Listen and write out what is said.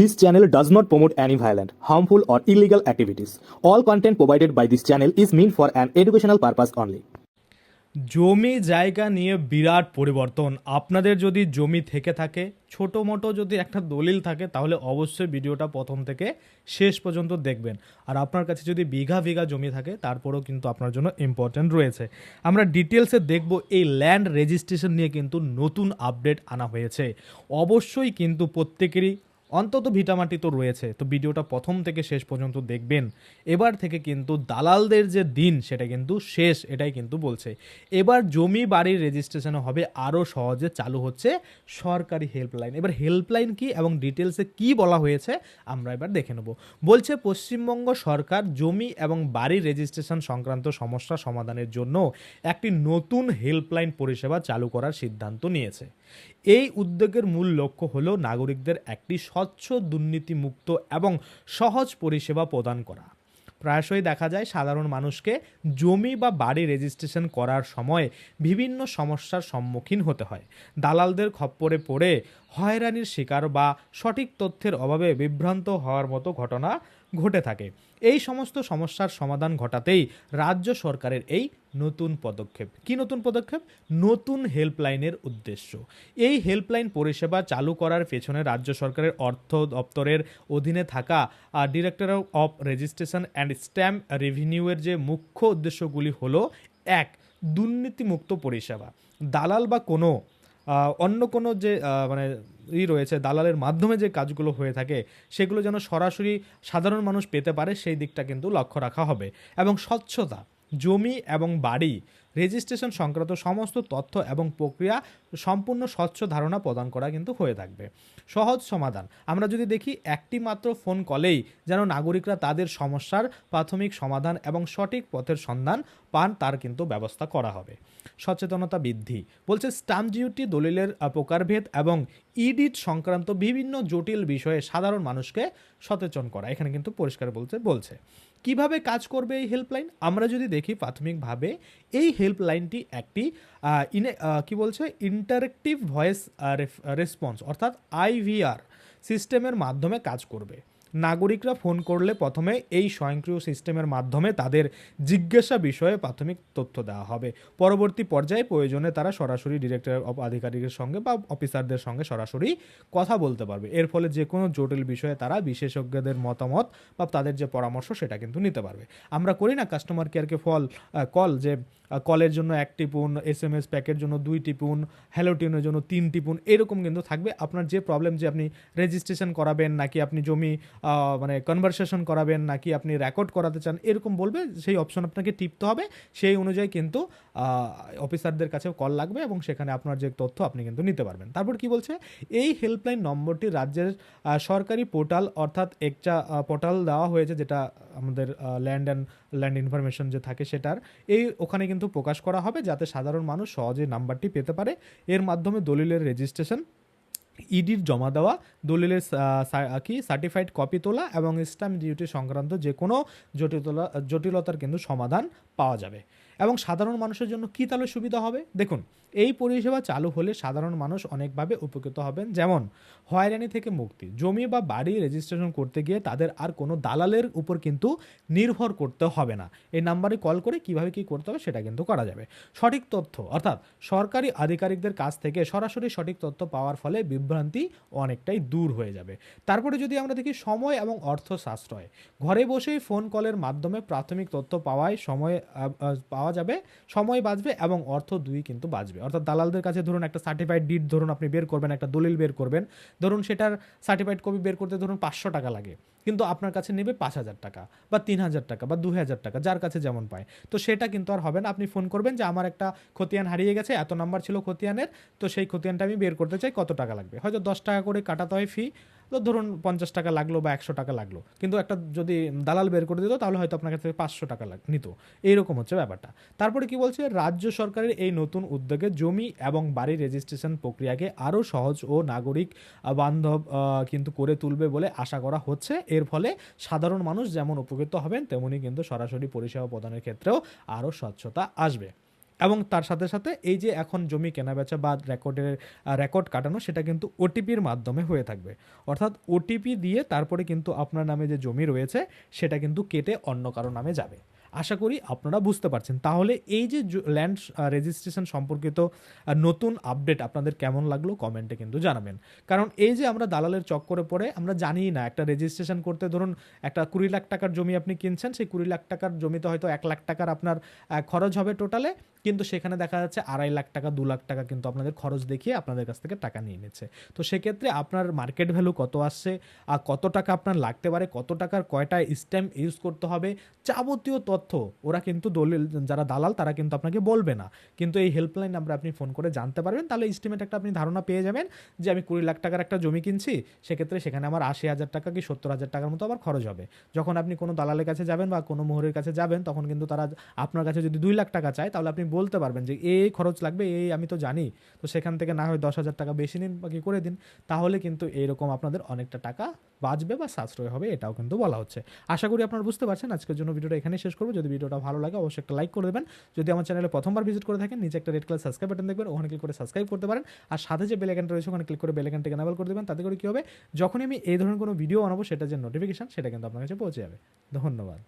This channel does not promote any violent, harmful, or illegal activities. All content provided by this channel is meant for an educational purpose only. জমি জায়গা নিয়ে বিরাট পরিবর্তন আপনাদের যদি জমি থেকে থাকে ছোটো মোটো যদি একটা দলিল থাকে তাহলে অবশ্যই ভিডিওটা প্রথম থেকে শেষ পর্যন্ত দেখবেন আর আপনার কাছে যদি বিঘা বিঘা জমি থাকে তারপরেও কিন্তু আপনার জন্য ইম্পর্ট্যান্ট রয়েছে আমরা ডিটেলসে দেখব এই ল্যান্ড রেজিস্ট্রেশন নিয়ে কিন্তু নতুন আপডেট আনা হয়েছে অবশ্যই কিন্তু প্রত্যেকেরই অন্তত ভিটামাটি তো রয়েছে। তো ভিডিওটা প্রথম থেকে শেষ পর্যন্ত দেখবেন। এবার থেকে কিন্তু দালালদের যে দিন, সেটা কিন্তু শেষ, এটাই কিন্তু বলছে। এবার জমি বাড়ির রেজিস্ট্রেশন হবে আরও সহজে, চালু হচ্ছে সরকারি হেল্পলাইন এবার হেল্পলাইন কি এবং ডিটেলসে কি বলা হয়েছে, আমরা এবার দেখে নেব। বলছে, পশ্চিমবঙ্গ সরকার জমি এবং বাড়ির রেজিস্ট্রেশন সংক্রান্ত সমস্যা সমাধানের জন্য একটি নতুন হেল্পলাইন পরিষেবা চালু করার সিদ্ধান্ত নিয়েছে। এই উদ্যোগের মূল লক্ষ্য হল নাগরিকদের একটি স্বচ্ছ, দুর্নীতিমুক্ত এবং সহজ পরিষেবা প্রদান করা। প্রায়শই দেখা যায় সাধারণ মানুষকে জমি বা বাড়ি রেজিস্ট্রেশন করার সময় বিভিন্ন সমস্যার সম্মুখীন হতে হয়। দালালদের খপ্পরে পড়ে, হয়রানির শিকার বা সঠিক তথ্যের অভাবে বিভ্রান্ত হওয়ার মতো ঘটনা ঘটে থাকে। এই সমস্ত সমস্যার সমাধান ঘটাতেই রাজ্য সরকারের এই নতুন পদক্ষেপ। কি নতুন পদক্ষেপ? নতুন হেল্পলাইনের উদ্দেশ্য। এই হেল্পলাইন পরিষেবা চালু করার পেছনে রাজ্য সরকারের অর্থ দপ্তরের অধীনে থাকা director of registration and stamp রেভিনিউয়ের যে মুখ্য উদ্দেশ্যগুলি হলো, এক, দুর্নীতিমুক্ত পরিষেবা। দালাল বা কোনো অন্য কোনো যে মানে ই রয়েছে, দালালের মাধ্যমে যে কাজগুলো হয়ে থাকে, সেগুলো যেন সরাসরি সাধারণ মানুষ পেতে পারে, সেই দিকটা কিন্তু লক্ষ্য রাখা হবে। এবং স্বচ্ছতা। জমি এবং বাড়ি রেজিস্ট্রেশন সংক্রান্ত সমস্ত তথ্য এবং প্রক্রিয়া সম্পূর্ণ স্বচ্ছ ধারণা প্রদান করা কিন্তু হয়ে থাকবে। সহজ সমাধান, আমরা যদি দেখি একটি মাত্র ফোন কলেই যেন নাগরিকরা তাদের সমস্যার প্রাথমিক সমাধান এবং সঠিক পথের সন্ধান পান, তার কিন্তু ব্যবস্থা করা হবে। সচেতনতা বৃদ্ধি, বলছে স্টাম্প ডিউটি দলিলের প্রকারভেদ এবং ইডিট সংক্রান্ত বিভিন্ন জটিল বিষয়ে সাধারণ মানুষকে সচেতন করা, এখানে কিন্তু পরিষ্কার বলতে বলছে। কীভাবে কাজ করবে এই হেল্পলাইন আমরা যদি দেখি প্রাথমিকভাবে, এই হেল্পলাইনটি একটি ইনে কী বলছে? ইন্টারেক্টিভ ভয়েস রেসপন্স অর্থাৎ আইভিআর সিস্টেমের মাধ্যমে কাজ করবে। নাগরিকরা ফোন করলে প্রথমে এই স্বয়ংক্রিয় সিস্টেমের মাধ্যমে তাদের জিজ্ঞাসা বিষয়ে প্রাথমিক তথ্য দেওয়া হবে। পরবর্তী পর্যায়ে প্রয়োজনে তারা সরাসরি ডিরেক্টর অফ আধিকারিকের সঙ্গে বা অফিসারদের সঙ্গে সরাসরি কথা বলতে পারবে। এর ফলে যে কোনো জটিল বিষয়ে তারা বিশেষজ্ঞদের মতামত বা তাদের যে পরামর্শ সেটা কিন্তু নিতে পারবে। আমরা করি না কাস্টমার কেয়ারকে ফল কল যে কলের জন্য এক টিপুন এস এম এস প্যাকের জন্য দুই টিপুন হ্যালো টিউনের জন্য তিন টিপুন, এরকম কিন্তু থাকবে। আপনার যে প্রবলেম যে আপনি রেজিস্ট্রেশন করাবেন নাকি আপনি জমি মানে কনভারসেশন করাবেন নাকি আপনি রেকর্ড করাতে চান, এরকম বলবে, সেই অপশন আপনাকে টিপতে হবে। সেই অনুযায়ী কিন্তু অফিসারদের কাছে কল লাগবে এবং সেখানে আপনার যে তথ্য আপনি কিন্তু নিতে পারবেন। তারপর কি বলছে? এই হেল্পলাইন নম্বরটি রাজ্যের সরকারি পোর্টাল অর্থাৎ একটা পোর্টাল দেওয়া হয়েছে যেটা আমাদের ল্যান্ড অ্যান্ড ল্যান্ড ইনফরমেশন যে থাকে সেটার, এই ওখানে কিন্তু প্রকাশ করা হবে যাতে সাধারণ মানুষ সহজে নাম্বারটি পেতে পারে। এর মাধ্যমে দলিলের রেজিস্ট্রেশন ইডির জমা দেওয়া, দলিলের কি সার্টিফাইড কপি তোলা এবং স্ট্যাম্প ডিউটি সংক্রান্ত যে কোনো জটিলতা, জটিলতার কিন্তু সমাধান পাওয়া যাবে। এবং সাধারণ মানুষের জন্য কী তাহলে সুবিধা হবে? দেখুন এই পরিষেবা চালু হলে সাধারণ মানুষ অনেকভাবে উপকৃত হবেন। যেমন হয়রানি থেকে মুক্তি। জমি বা বাড়ি রেজিস্ট্রেশন করতে গিয়ে তাদের আর কোনো দালালের উপর কিন্তু নির্ভর করতে হবে না। এই নাম্বারে কল করে কীভাবে কি করতে হবে সেটা কিন্তু করা যাবে। সঠিক তথ্য অর্থাৎ সরকারি আধিকারিকদের কাছ থেকে সরাসরি সঠিক তথ্য পাওয়ার ফলে বিভ্রান্তি অনেকটাই দূর হয়ে যাবে। তারপরে যদি আমরা দেখি সময় এবং অর্থ সাশ্রয় ঘরে বসেই ফোন কলের মাধ্যমে প্রাথমিক তথ্য পাওয়ায় সময় আহ, পাওয়া যাবে সময় বাঁচবে এবং অর্থ দুই কিন্তু বাঁচবে। অর্থাৎ দালালদের কাছে ধরুন একটা সার্টিফাইড ডিড ধরুন আপনি বের করবেন, একটা দলিল বের করবেন। ধরুন সেটার সার্টিফাইড কপি বের করতে ধরুন পাঁচশো টাকা লাগে, কিন্তু আপনার কাছে নেবে পাঁচ হাজার টাকা বা তিন হাজার টাকা বা দু হাজার টাকা, যার কাছে যেমন পায়। তো সেটা কিন্তু আর হবে না। আপনি ফোন করবেন যে আমার একটা খতিয়ান হারিয়ে গেছে, এত নাম্বার ছিল খতিয়ানের, তো সেই খতিয়ানটা আমি বের করতে চাই, কত টাকা লাগবে? হয়তো দশ টাকা করে কাটাতে হয় ফি ধরুন পঞ্চাশ টাকা লাগল বা একশো টাকা লাগল। কিন্তু একটা যদি দালাল বের করে দিত, তাহলে হয়তো আপনার কাছে পাঁচশো টাকা লাগ, নিত। এইরকম হচ্ছে ব্যাপারটা। তারপরে কি বলছে? রাজ্য সরকারের এই নতুন উদ্যোগে জমি এবং বাড়ি রেজিস্ট্রেশন প্রক্রিয়াকে আরও সহজ ও নাগরিক বান্ধব কিন্তু করে তুলবে বলে আশা করা হচ্ছে। এর ফলে সাধারণ মানুষ যেমন উপকৃত হবেন, তেমনি কিন্তু সরাসরি পরিষেবা প্রদানের ক্ষেত্রেও আরও স্বচ্ছতা আসবে। এবং তার সাথে সাথে এই যে এখন জমি কেনাবেচা বা রেকর্ডের রেকর্ড কাটানো, সেটা কিন্তু ওটিপির মাধ্যমে হয়ে থাকবে। অর্থাৎ ওটিপি দিয়ে তারপরে কিন্তু আপনার নামে যে জমি রয়েছে, সেটা কিন্তু কেটে অন্য কারও নামে যাবে। আশা করি আপনারা বুঝতে পারছেন। তাহলে এই যে ল্যান্ড রেজিস্ট্রেশন সম্পর্কিত নতুন আপডেট আপনাদের কেমন লাগল কমেন্টে কিন্তু জানাবেন। কারণ এই যে আমরা দালালের চক্করে পড়ে, আমরা জানি না, একটা রেজিস্ট্রেশন করতে ধরুন একটা কুড়ি লাখ টাকার জমি আপনি কিনছেন, সেই কুড়ি লাখ টাকার জমিতে হয়তো এক লাখ টাকার আপনার খরচ হবে টোটালে। কিন্তু সেখানে দেখা যাচ্ছে আড়াই লাখ টাকা, দু লাখ টাকা কিন্তু আপনাদের খরচ দেখিয়ে আপনাদের কাছ থেকে টাকা নিয়ে নিচ্ছে। তো সেক্ষেত্রে আপনার মার্কেট ভ্যালু কত আসছে, আর কত টাকা আপনার লাগতে পারে, কত টাকার কয়টা স্ট্যাম্প ইউজ করতে হবে, যাবতীয় তথ্য ওরা কিন্তু দলিল, যারা দালাল তারা কিন্তু আপনাকে বলবে না। কিন্তু এই হেল্পলাইন নাম্বারে আপনি ফোন করে জানতে পারবেন, তাহলে এস্টিমেট একটা আপনি ধারণা পেয়ে যাবেন যে আমি কুড়ি লাখ টাকার একটা জমি কিনছি, সেক্ষেত্রে সেখানে আমার আশি হাজার টাকা কি সত্তর হাজার টাকার মতো আবার খরচ হবে। যখন আপনি কোনো দালালের কাছে যাবেন বা কোনো মোহরের কাছে যাবেন, তখন কিন্তু তারা আপনার কাছে যদি দুই লাখ টাকা চায়, তাহলে আপনি বলতে পারবেন যে এই খরচ লাগবে, এই আমি তো জানি। তো সেখান থেকে না হয় দশ হাজার টাকা বেশি নিন বা কি করে দিন, তাহলে কিন্তু এইরকম আপনাদের অনেকটা টাকা বাঁচবে বা সাশ্রয় হবে, এটাও কিন্তু বলা হচ্ছে। আশা করি আপনারা বুঝতে পারছেন, আজকের জন্য ভিডিওটা এখানে শেষ করব। যদি ভিডিওটা ভালো লাগে, অবশ্যই একটা লাইক করে দেবেন। যদি আমার চ্যানেলে প্রথমবার ভিজিট করে থাকেন, নিচে একটা রেড কালার সাবস্ক্রাইব বাটন দেখবেন, ওখানে ক্লিক করে সাবস্ক্রাইব করতে পারেন। আর সাথে যে বেলাইকানটা রয়েছে, ওখানে ক্লিক করে বেলাইকানটাকে এনাবেল করে দেবেন। তাতে করে কী হবে? যখনই আমি এই ধরনের কোনো ভিডিও বানাবো সেটা যে নোটিফিকেশান সেটা কিন্তু আপনার কাছে পৌঁছে যাবে। ধন্যবাদ।